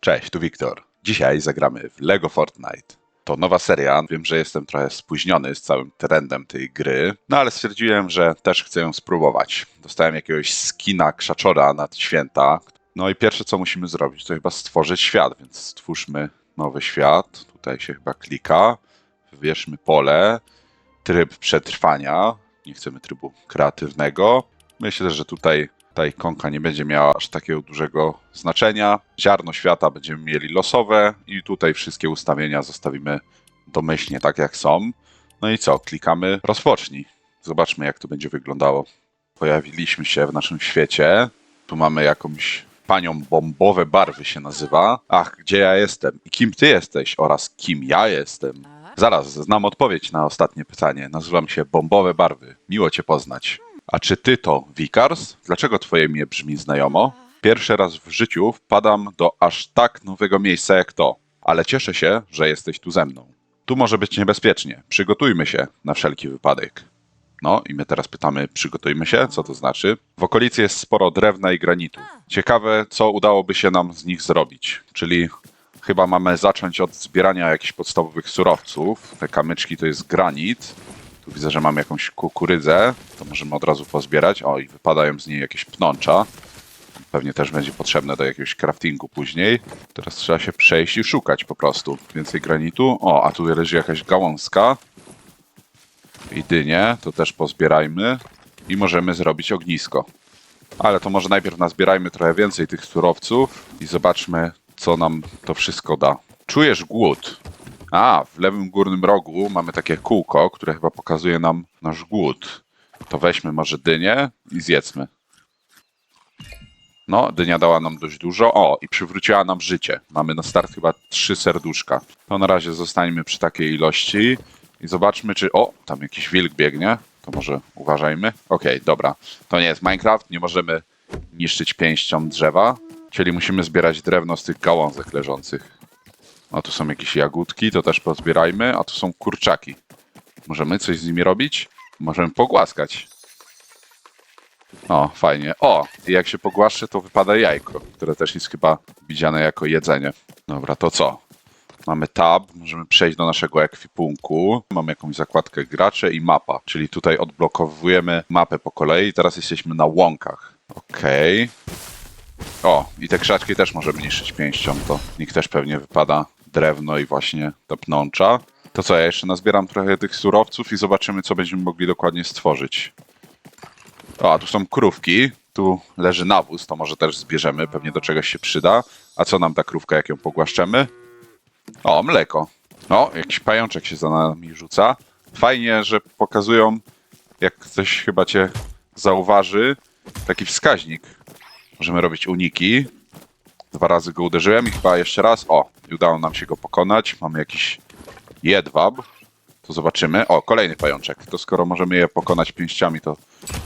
Cześć, tu Wiktor. Dzisiaj zagramy w LEGO Fortnite. To nowa seria. Wiem, że jestem trochę spóźniony z całym trendem tej gry, no ale stwierdziłem, że też chcę ją spróbować. Dostałem jakiegoś skina krzaczora na święta. No i pierwsze, co musimy zrobić, to chyba stworzyć świat, więc stwórzmy nowy świat. Tutaj się chyba klika. Wybierzmy pole, tryb przetrwania. Nie chcemy trybu kreatywnego. Myślę, że tutaj ta ikonka nie będzie miała aż takiego dużego znaczenia. Ziarno świata będziemy mieli losowe i tutaj wszystkie ustawienia zostawimy domyślnie tak jak są. No i co? Klikamy rozpocznij. Zobaczmy jak to będzie wyglądało. Pojawiliśmy się w naszym świecie. Tu mamy jakąś panią bombowe barwy się nazywa. Ach, gdzie ja jestem i kim ty jesteś oraz kim ja jestem. Zaraz, znam odpowiedź na ostatnie pytanie. Nazywam się Bombowe Barwy. Miło cię poznać. A czy ty to Wikars? Dlaczego twoje imię brzmi znajomo? Pierwszy raz w życiu wpadam do aż tak nowego miejsca jak to, ale cieszę się, że jesteś tu ze mną. Tu może być niebezpiecznie. Przygotujmy się na wszelki wypadek. No i my teraz pytamy, przygotujmy się, co to znaczy? W okolicy jest sporo drewna i granitu. Ciekawe, co udałoby się nam z nich zrobić. Czyli chyba mamy zacząć od zbierania jakichś podstawowych surowców. Te kamyczki to jest granit. Tu widzę, że mam jakąś kukurydzę, to możemy od razu pozbierać. O, i wypadają z niej jakieś pnącza. Pewnie też będzie potrzebne do jakiegoś craftingu później. Teraz trzeba się przejść i szukać po prostu. Więcej granitu. O, a tu leży jakaś gałązka. I dynie, to też pozbierajmy. I możemy zrobić ognisko. Ale to może najpierw nazbierajmy trochę więcej tych surowców i zobaczmy, co nam to wszystko da. Czujesz głód. A, w lewym górnym rogu mamy takie kółko, które chyba pokazuje nam nasz głód. To weźmy może dynię i zjedzmy. No, dynia dała nam dość dużo. O, i przywróciła nam życie. Mamy na start chyba trzy serduszka. To na razie zostańmy przy takiej ilości i zobaczmy, czy... O, tam jakiś wilk biegnie. To może uważajmy. Okej, dobra. To nie jest Minecraft, nie możemy niszczyć pięścią drzewa, czyli musimy zbierać drewno z tych gałązek leżących. A tu są jakieś jagódki, to też pozbierajmy. A tu są kurczaki. Możemy coś z nimi robić? Możemy pogłaskać. O, fajnie. O, i jak się pogłaszczy, to wypada jajko, które też jest chyba widziane jako jedzenie. Dobra, to co? Mamy tab, możemy przejść do naszego ekwipunku. Mamy jakąś zakładkę gracze i mapa, czyli tutaj odblokowujemy mapę po kolei. Teraz jesteśmy na łąkach. Okej. O, i te krzaczki też możemy niszczyć pięścią, to nikt też pewnie wypada drewno i właśnie te pnącza. To co, ja jeszcze nazbieram trochę tych surowców i zobaczymy, co będziemy mogli dokładnie stworzyć. O, a tu są krówki, tu leży nawóz, to może też zbierzemy, pewnie do czegoś się przyda. A co nam ta krówka, jak ją pogłaszczemy? O, mleko. O, jakiś pajączek się za nami rzuca. Fajnie, że pokazują, jak ktoś chyba cię zauważy, taki wskaźnik. Możemy robić uniki. Dwa razy go uderzyłem i chyba jeszcze raz. O, udało nam się go pokonać. Mamy jakiś jedwab. To zobaczymy. O, kolejny pajączek. To skoro możemy je pokonać pięściami, to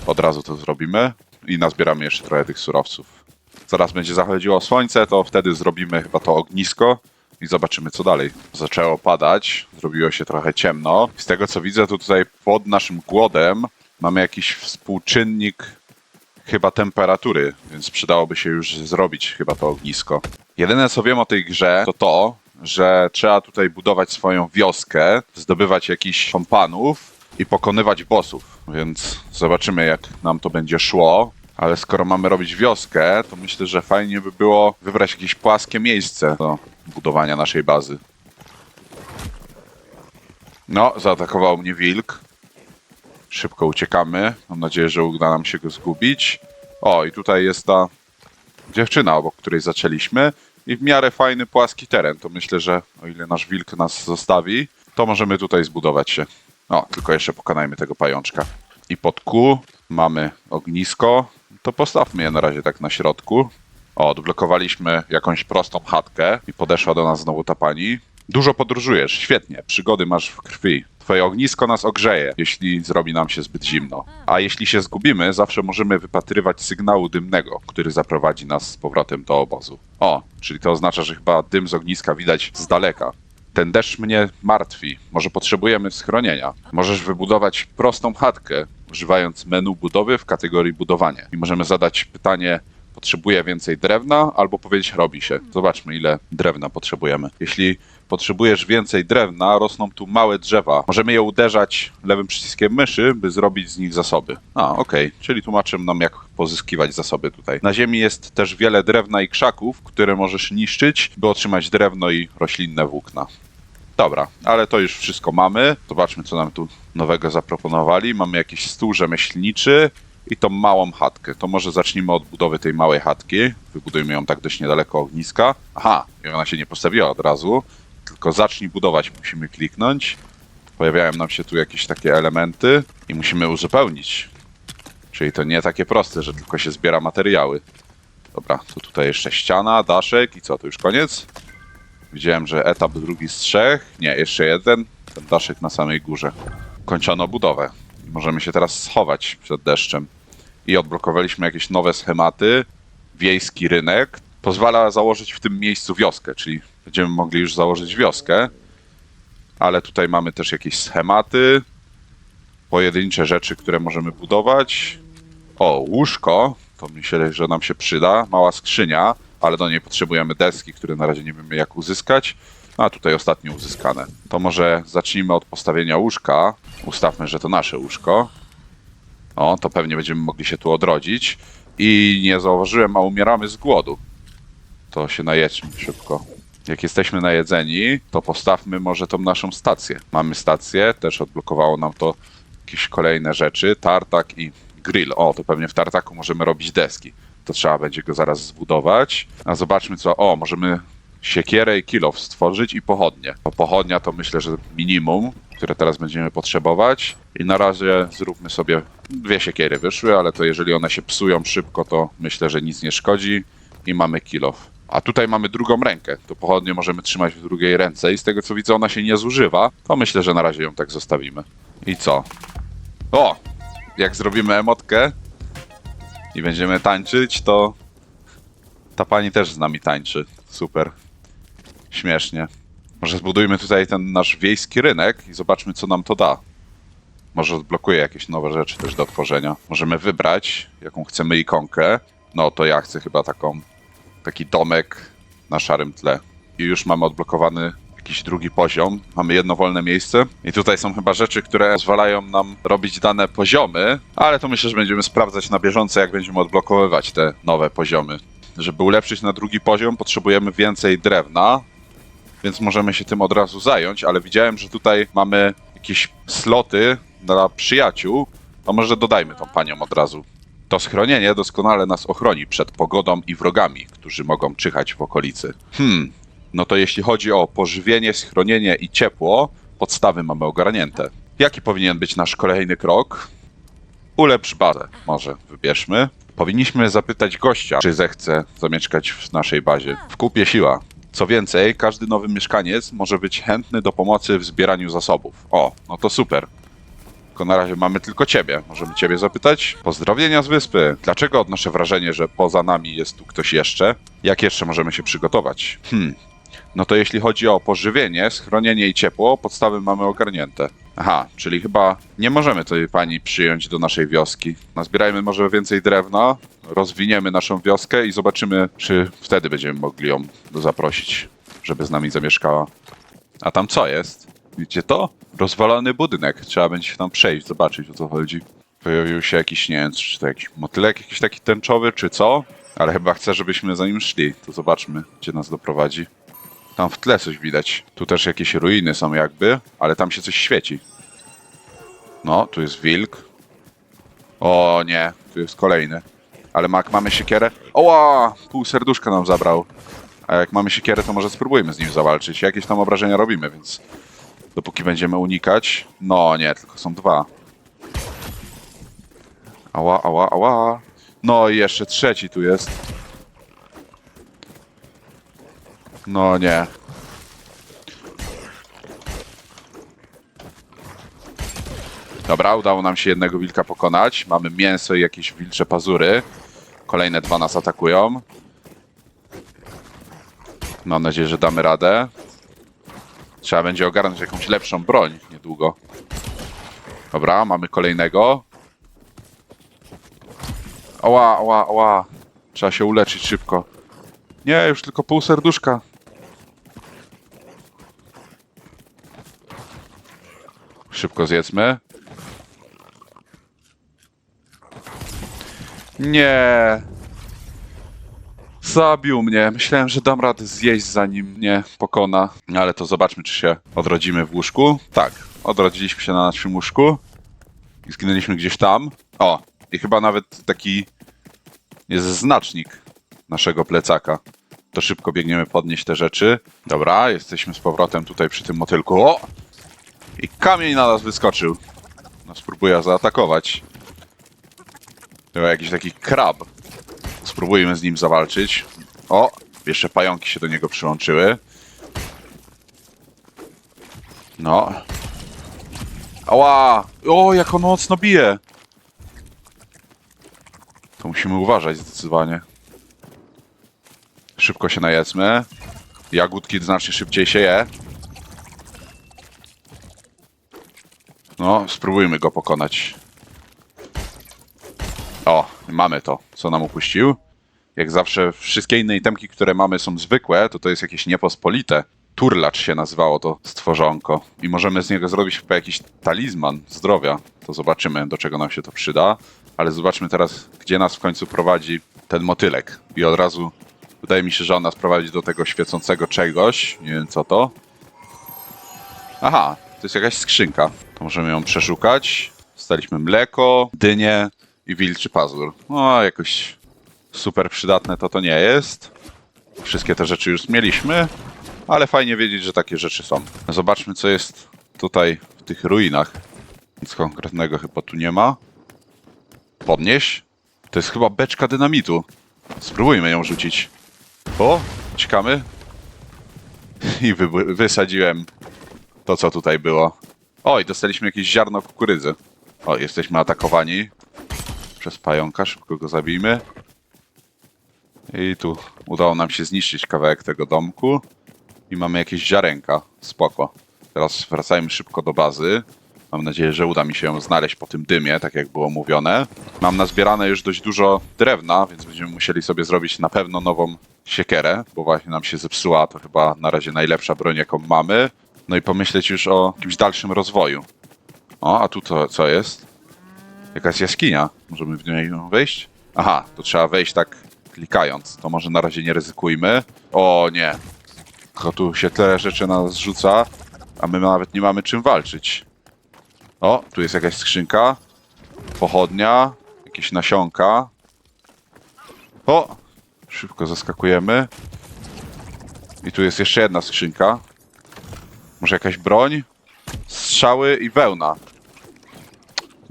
od razu to zrobimy. I nazbieramy jeszcze trochę tych surowców. Zaraz będzie zachodziło słońce, to wtedy zrobimy chyba to ognisko i zobaczymy co dalej. Zaczęło padać, zrobiło się trochę ciemno. Z tego co widzę, to tutaj pod naszym głodem mamy jakiś współczynnik chyba temperatury, więc przydałoby się już zrobić chyba to ognisko. Jedyne co wiem o tej grze to to, że trzeba tutaj budować swoją wioskę, zdobywać jakichś kompanów i pokonywać bossów. Więc zobaczymy jak nam to będzie szło. Ale skoro mamy robić wioskę, to myślę, że fajnie by było wybrać jakieś płaskie miejsce do budowania naszej bazy. No, zaatakował mnie wilk. Szybko uciekamy. Mam nadzieję, że uda nam się go zgubić. O, i tutaj jest ta dziewczyna, obok której zaczęliśmy. I w miarę fajny, płaski teren. To myślę, że o ile nasz wilk nas zostawi, to możemy tutaj zbudować się. O, tylko jeszcze pokonajmy tego pajączka. I pod Q mamy ognisko. To postawmy je na razie tak na środku. O, odblokowaliśmy jakąś prostą chatkę i podeszła do nas znowu ta pani. Dużo podróżujesz, świetnie, przygody masz w krwi. Twoje ognisko nas ogrzeje, jeśli zrobi nam się zbyt zimno. A jeśli się zgubimy, zawsze możemy wypatrywać sygnału dymnego, który zaprowadzi nas z powrotem do obozu. O, czyli to oznacza, że chyba dym z ogniska widać z daleka. Ten deszcz mnie martwi. Może potrzebujemy schronienia. Możesz wybudować prostą chatkę, używając menu budowy w kategorii budowanie. I możemy zadać pytanie, potrzebuje więcej drewna, albo powiedzieć robi się. Zobaczmy, ile drewna potrzebujemy. Jeśli potrzebujesz więcej drewna, rosną tu małe drzewa. Możemy je uderzać lewym przyciskiem myszy, by zrobić z nich zasoby. A, okej, czyli tłumaczę nam, jak pozyskiwać zasoby tutaj. Na ziemi jest też wiele drewna i krzaków, które możesz niszczyć, by otrzymać drewno i roślinne włókna. Dobra, ale to już wszystko mamy. Zobaczmy, co nam tu nowego zaproponowali. Mamy jakiś stół rzemieślniczy i tą małą chatkę. To może zacznijmy od budowy tej małej chatki. Wybudujmy ją tak dość niedaleko ogniska. Aha, i ona się nie postawiła od razu, tylko zacznij budować. Musimy kliknąć. Pojawiają nam się tu jakieś takie elementy i musimy uzupełnić. Czyli to nie takie proste, że tylko się zbiera materiały. Dobra, to tutaj jeszcze ściana, daszek i co, to już koniec? Widziałem, że etap drugi z trzech. Nie, jeszcze jeden. Ten daszek na samej górze. Kończono budowę. Możemy się teraz schować przed deszczem. I odblokowaliśmy jakieś nowe schematy. Wiejski rynek. Pozwala założyć w tym miejscu wioskę, czyli będziemy mogli już założyć wioskę. Ale tutaj mamy też jakieś schematy. Pojedyncze rzeczy, które możemy budować. O, łóżko. To myślę, że nam się przyda. Mała skrzynia, ale do niej potrzebujemy deski, które na razie nie wiemy jak uzyskać. A tutaj ostatnio uzyskane. To może zacznijmy od postawienia łóżka. Ustawmy, że to nasze łóżko. O, to pewnie będziemy mogli się tu odrodzić. I nie zauważyłem, a umieramy z głodu. To się najedźmy szybko. Jak jesteśmy najedzeni, to postawmy może tą naszą stację. Mamy stację, też odblokowało nam to jakieś kolejne rzeczy. Tartak i grill. O, to pewnie w tartaku możemy robić deski. To trzeba będzie go zaraz zbudować. A zobaczmy co. O, możemy siekierę i kilof stworzyć i pochodnie. Bo pochodnia to myślę, że minimum, które teraz będziemy potrzebować. I na razie zróbmy sobie dwie siekiery wyszły, ale to jeżeli one się psują szybko, to myślę, że nic nie szkodzi. I mamy kilof. A tutaj mamy drugą rękę. To pochodnie możemy trzymać w drugiej ręce i z tego co widzę ona się nie zużywa, to myślę, że na razie ją tak zostawimy. I co? O! Jak zrobimy emotkę i będziemy tańczyć, to ta pani też z nami tańczy. Super. Śmiesznie. Może zbudujmy tutaj ten nasz wiejski rynek i zobaczmy, co nam to da. Może odblokuje jakieś nowe rzeczy też do tworzenia. Możemy wybrać, jaką chcemy ikonkę. No to ja chcę chyba taką, taki domek na szarym tle. I już mamy odblokowany jakiś drugi poziom. Mamy jedno wolne miejsce. I tutaj są chyba rzeczy, które pozwalają nam robić dane poziomy, ale to myślę, że będziemy sprawdzać na bieżąco, jak będziemy odblokowywać te nowe poziomy. Żeby ulepszyć na drugi poziom, potrzebujemy więcej drewna, więc możemy się tym od razu zająć, ale widziałem, że tutaj mamy jakieś sloty dla przyjaciół, to może dodajmy tą panią od razu. To schronienie doskonale nas ochroni przed pogodą i wrogami, którzy mogą czyhać w okolicy. Hmm, no to jeśli chodzi o pożywienie, schronienie i ciepło, podstawy mamy ogarnięte. Jaki powinien być nasz kolejny krok? Ulepsz bazę. Może wybierzmy. Powinniśmy zapytać gościa, czy zechce zamieszkać w naszej bazie. W kupie siła. Co więcej, każdy nowy mieszkaniec może być chętny do pomocy w zbieraniu zasobów. O, no to super. Tylko na razie mamy tylko ciebie. Możemy ciebie zapytać? Pozdrowienia z wyspy. Dlaczego odnoszę wrażenie, że poza nami jest tu ktoś jeszcze? Jak jeszcze możemy się przygotować? Hmm. No to jeśli chodzi o pożywienie, schronienie i ciepło, podstawy mamy ogarnięte. Aha, czyli chyba nie możemy tej pani przyjąć do naszej wioski. Nazbierajmy może więcej drewna, rozwiniemy naszą wioskę i zobaczymy, czy wtedy będziemy mogli ją zaprosić, żeby z nami zamieszkała. A tam co jest? Widzicie to? Rozwalony budynek. Trzeba będzie się tam przejść, zobaczyć o co chodzi. Pojawił się jakiś, nie wiem, czy to jakiś motylek jakiś taki tęczowy, czy co? Ale chyba chce, żebyśmy za nim szli. To zobaczmy, gdzie nas doprowadzi. Tam w tle coś widać. Tu też jakieś ruiny są jakby, ale tam się coś świeci. No, tu jest wilk. O nie, tu jest kolejny. Ale mak, mamy siekierę. Oła! Pół serduszka nam zabrał. A jak mamy siekierę, to może spróbujmy z nim zawalczyć. Jakieś tam obrażenia robimy, więc dopóki będziemy unikać. No nie, tylko są dwa. Ała, ała, ała. No i jeszcze trzeci tu jest. No nie. Dobra, udało nam się jednego wilka pokonać. Mamy mięso i jakieś wilcze pazury. Kolejne dwa nas atakują. Mam nadzieję, że damy radę. Trzeba będzie ogarnąć jakąś lepszą broń niedługo. Dobra, mamy kolejnego. Oła, oła, oła. Trzeba się uleczyć szybko. Nie, już tylko pół serduszka. Szybko zjedzmy. Nie. Zabił mnie. Myślałem, że dam radę zjeść, zanim mnie pokona. Ale to zobaczmy, czy się odrodzimy w łóżku. Tak, odrodziliśmy się na naszym łóżku. I zginęliśmy gdzieś tam. O, i chyba nawet taki jest znacznik naszego plecaka. To szybko biegniemy podnieść te rzeczy. Dobra, jesteśmy z powrotem tutaj przy tym motylku. O! I kamień na nas wyskoczył. No, spróbuję zaatakować. To jakiś taki krab. Spróbujmy z nim zawalczyć. O! Jeszcze pająki się do niego przyłączyły. No. Ała! O, jak on mocno bije! To musimy uważać zdecydowanie. Szybko się najedzmy. Jagódki znacznie szybciej się je. No, spróbujmy go pokonać. O, mamy to, co nam upuścił. Jak zawsze wszystkie inne itemki, które mamy są zwykłe, to to jest jakieś niepospolite. Turlacz się nazywało to stworzonko. I możemy z niego zrobić chyba jakiś talizman zdrowia. To zobaczymy, do czego nam się to przyda. Ale zobaczmy teraz, gdzie nas w końcu prowadzi ten motylek. I od razu wydaje mi się, że on nas prowadzi do tego świecącego czegoś. Nie wiem co to. Aha, to jest jakaś skrzynka. To możemy ją przeszukać. Dostaliśmy mleko, dynię i wilczy pazur. No, jakoś super przydatne to to nie jest. Wszystkie te rzeczy już mieliśmy, ale fajnie wiedzieć, że takie rzeczy są. Zobaczmy, co jest tutaj w tych ruinach. Nic konkretnego chyba tu nie ma. Podnieś. To jest chyba beczka dynamitu. Spróbujmy ją rzucić. O, ciekamy. I wy, wysadziłem to, co tutaj było. O, i dostaliśmy jakieś ziarno kukurydzy. O, jesteśmy atakowani przez pająka. Szybko go zabijmy. I tu udało nam się zniszczyć kawałek tego domku. I mamy jakieś ziarenka. Spoko. Teraz wracajmy szybko do bazy. Mam nadzieję, że uda mi się ją znaleźć po tym dymie, tak jak było mówione. Mam nazbierane już dość dużo drewna, więc będziemy musieli sobie zrobić na pewno nową siekierę, bo właśnie nam się zepsuła. To chyba na razie najlepsza broń, jaką mamy. No i pomyśleć już o jakimś dalszym rozwoju. O, a tu to co jest? Jakaś jaskinia. Możemy w niej wejść? Aha, to trzeba wejść tak klikając. To może na razie nie ryzykujmy. O nie. Tylko tu się tyle rzeczy na nas rzuca, a my nawet nie mamy czym walczyć. O, tu jest jakaś skrzynka. Pochodnia. Jakieś nasionka. O! Szybko zaskakujemy. I tu jest jeszcze jedna skrzynka. Może jakaś broń? Strzały i wełna.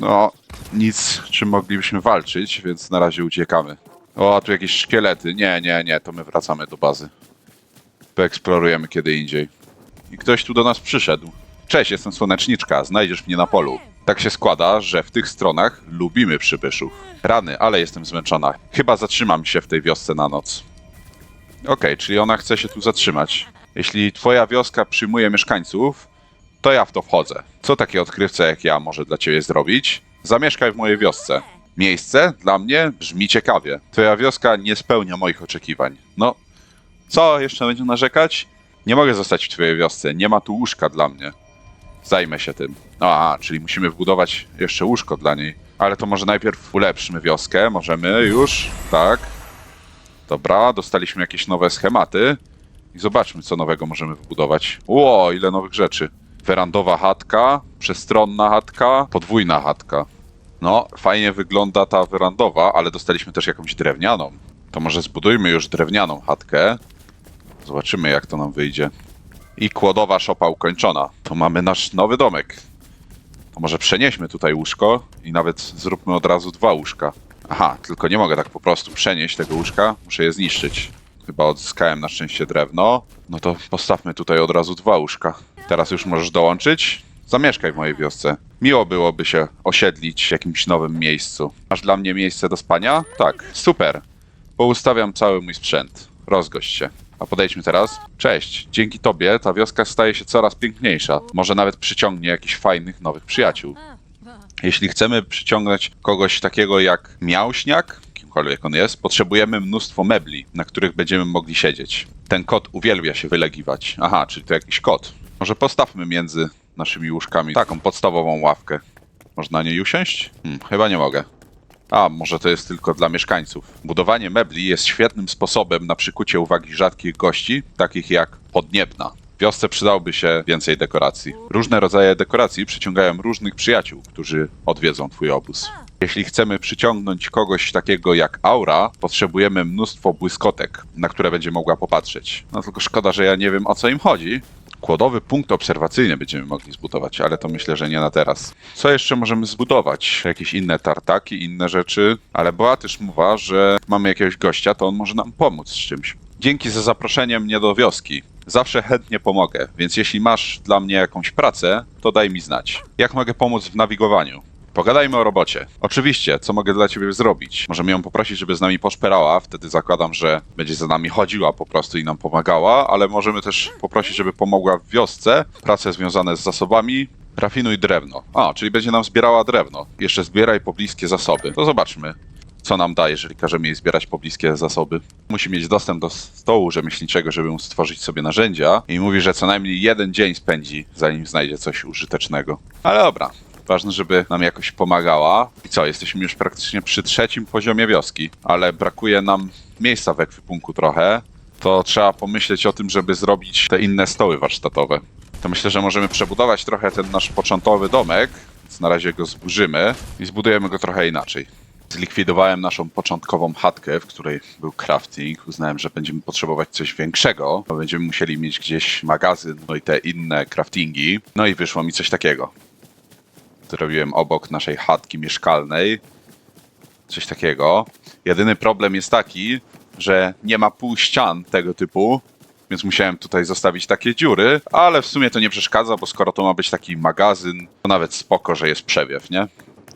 No, nic, czym moglibyśmy walczyć, więc na razie uciekamy. O, a tu jakieś szkielety. Nie, nie, nie, to my wracamy do bazy. Poeksplorujemy kiedy indziej. I ktoś tu do nas przyszedł. Cześć, jestem Słoneczniczka, znajdziesz mnie na polu. Tak się składa, że w tych stronach lubimy przybyszów. Rany, ale jestem zmęczona. Chyba zatrzymam się w tej wiosce na noc. Okej, czyli ona chce się tu zatrzymać. Jeśli twoja wioska przyjmuje mieszkańców, to ja w to wchodzę. Co taki odkrywca jak ja może dla ciebie zrobić? Zamieszkaj w mojej wiosce. Miejsce dla mnie brzmi ciekawie. Twoja wioska nie spełnia moich oczekiwań. No, co jeszcze będzie narzekać? Nie mogę zostać w twojej wiosce, nie ma tu łóżka dla mnie. Zajmę się tym. No, a, czyli musimy wbudować jeszcze łóżko dla niej. Ale to może najpierw ulepszmy wioskę. Możemy już, tak. Dobra, dostaliśmy jakieś nowe schematy. I zobaczmy, co nowego możemy wbudować. Ło, ile nowych rzeczy. Werandowa chatka, przestronna chatka, podwójna chatka. No, fajnie wygląda ta werandowa, ale dostaliśmy też jakąś drewnianą. To może zbudujmy już drewnianą chatkę. Zobaczymy, jak to nam wyjdzie. I kłodowa szopa ukończona. To mamy nasz nowy domek. To może przenieśmy tutaj łóżko i nawet zróbmy od razu dwa łóżka. Aha, tylko nie mogę tak po prostu przenieść tego łóżka, muszę je zniszczyć. Chyba odzyskałem na szczęście drewno. No to postawmy tutaj od razu dwa łóżka. Teraz już możesz dołączyć. Zamieszkaj w mojej wiosce. Miło byłoby się osiedlić w jakimś nowym miejscu. Masz dla mnie miejsce do spania? Tak, super. Poustawiam cały mój sprzęt. Rozgość się. A podejdźmy teraz. Cześć. Dzięki tobie ta wioska staje się coraz piękniejsza. Może nawet przyciągnie jakichś fajnych nowych przyjaciół. Jeśli chcemy przyciągnąć kogoś takiego jak Miałśniak, czymkolwiek on jest, potrzebujemy mnóstwo mebli, na których będziemy mogli siedzieć. Ten kot uwielbia się wylegiwać. Aha, czyli to jakiś kot. Może postawmy między naszymi łóżkami taką podstawową ławkę. Można na niej usiąść? Hmm, chyba nie mogę. A, może to jest tylko dla mieszkańców. Budowanie mebli jest świetnym sposobem na przykucie uwagi rzadkich gości, takich jak Podniebna. W wiosce przydałoby się więcej dekoracji. Różne rodzaje dekoracji przyciągają różnych przyjaciół, którzy odwiedzą twój obóz. Jeśli chcemy przyciągnąć kogoś takiego jak Aura, potrzebujemy mnóstwo błyskotek, na które będzie mogła popatrzeć. No tylko szkoda, że ja nie wiem o co im chodzi. Kłodowy punkt obserwacyjny będziemy mogli zbudować, ale to myślę, że nie na teraz. Co jeszcze możemy zbudować? Jakieś inne tartaki, inne rzeczy, ale też mowa, że mamy jakiegoś gościa, to on może nam pomóc z czymś. Dzięki za zaproszenie mnie do wioski. Zawsze chętnie pomogę, więc jeśli masz dla mnie jakąś pracę, to daj mi znać. Jak mogę pomóc w nawigowaniu? Pogadajmy o robocie. Oczywiście, co mogę dla ciebie zrobić? Możemy ją poprosić, żeby z nami poszperała, wtedy zakładam, że będzie za nami chodziła po prostu i nam pomagała, ale możemy też poprosić, żeby pomogła w wiosce, prace związane z zasobami, rafinuj drewno. A, czyli będzie nam zbierała drewno. Jeszcze zbieraj pobliskie zasoby. To zobaczmy, co nam da, jeżeli każemy jej zbierać pobliskie zasoby. Musi mieć dostęp do stołu rzemieślniczego, żeby móc stworzyć sobie narzędzia i mówi, że co najmniej jeden dzień spędzi, zanim znajdzie coś użytecznego. Ale dobra, Ważne, żeby nam jakoś pomagała. I co, jesteśmy już praktycznie przy trzecim poziomie wioski, ale brakuje nam miejsca w ekwipunku trochę. To trzeba pomyśleć o tym, żeby zrobić te inne stoły warsztatowe. To myślę, że możemy przebudować trochę ten nasz początkowy domek, więc na razie go zburzymy i zbudujemy go trochę inaczej. Zlikwidowałem naszą początkową chatkę, w której był crafting. Uznałem, że będziemy potrzebować coś większego, bo będziemy musieli mieć gdzieś magazyn, no i te inne craftingi. No i wyszło mi coś takiego robiłem obok naszej chatki mieszkalnej. Coś takiego. Jedyny problem jest taki, że nie ma pół ścian tego typu, więc musiałem tutaj zostawić takie dziury, ale w sumie to nie przeszkadza, bo skoro to ma być taki magazyn, to nawet spoko, że jest przewiew, nie?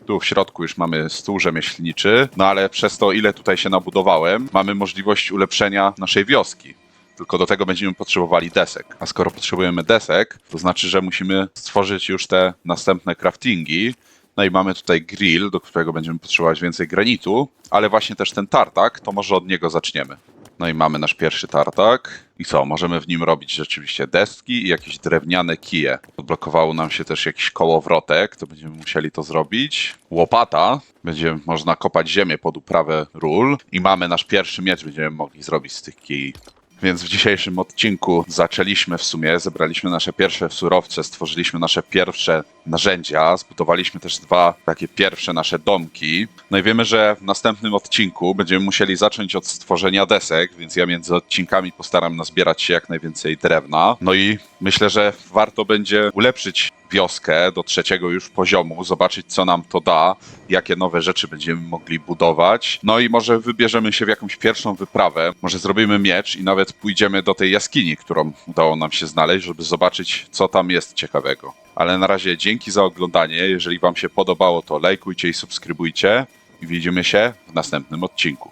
Tu w środku już mamy stół rzemieślniczy, no ale przez to, ile tutaj się nabudowałem, mamy możliwość ulepszenia naszej wioski. Tylko do tego będziemy potrzebowali desek. A skoro potrzebujemy desek, to znaczy, że musimy stworzyć już te następne craftingi. No i mamy tutaj grill, do którego będziemy potrzebować więcej granitu, ale właśnie też ten tartak, to może od niego zaczniemy. No i mamy nasz pierwszy tartak. I co, możemy w nim robić rzeczywiście deski i jakieś drewniane kije. Odblokowało nam się też jakiś kołowrotek, to będziemy musieli to zrobić. Łopata, będzie można kopać ziemię pod uprawę ról. I mamy nasz pierwszy miecz, będziemy mogli zrobić z tych kij. Więc w dzisiejszym odcinku zaczęliśmy w sumie, zebraliśmy nasze pierwsze surowce, stworzyliśmy nasze pierwsze narzędzia, zbudowaliśmy też dwa takie pierwsze nasze domki. No i wiemy, że w następnym odcinku będziemy musieli zacząć od stworzenia desek, więc ja między odcinkami postaram nazbierać się jak najwięcej drewna. No i myślę, że warto będzie ulepszyć wioskę do trzeciego już poziomu, zobaczyć co nam to da, jakie nowe rzeczy będziemy mogli budować. No i może wybierzemy się w jakąś pierwszą wyprawę, może zrobimy miecz i nawet pójdziemy do tej jaskini, którą udało nam się znaleźć, żeby zobaczyć co tam jest ciekawego. Ale na razie dzięki za oglądanie. Jeżeli Wam się podobało, to lajkujcie i subskrybujcie. I widzimy się w następnym odcinku.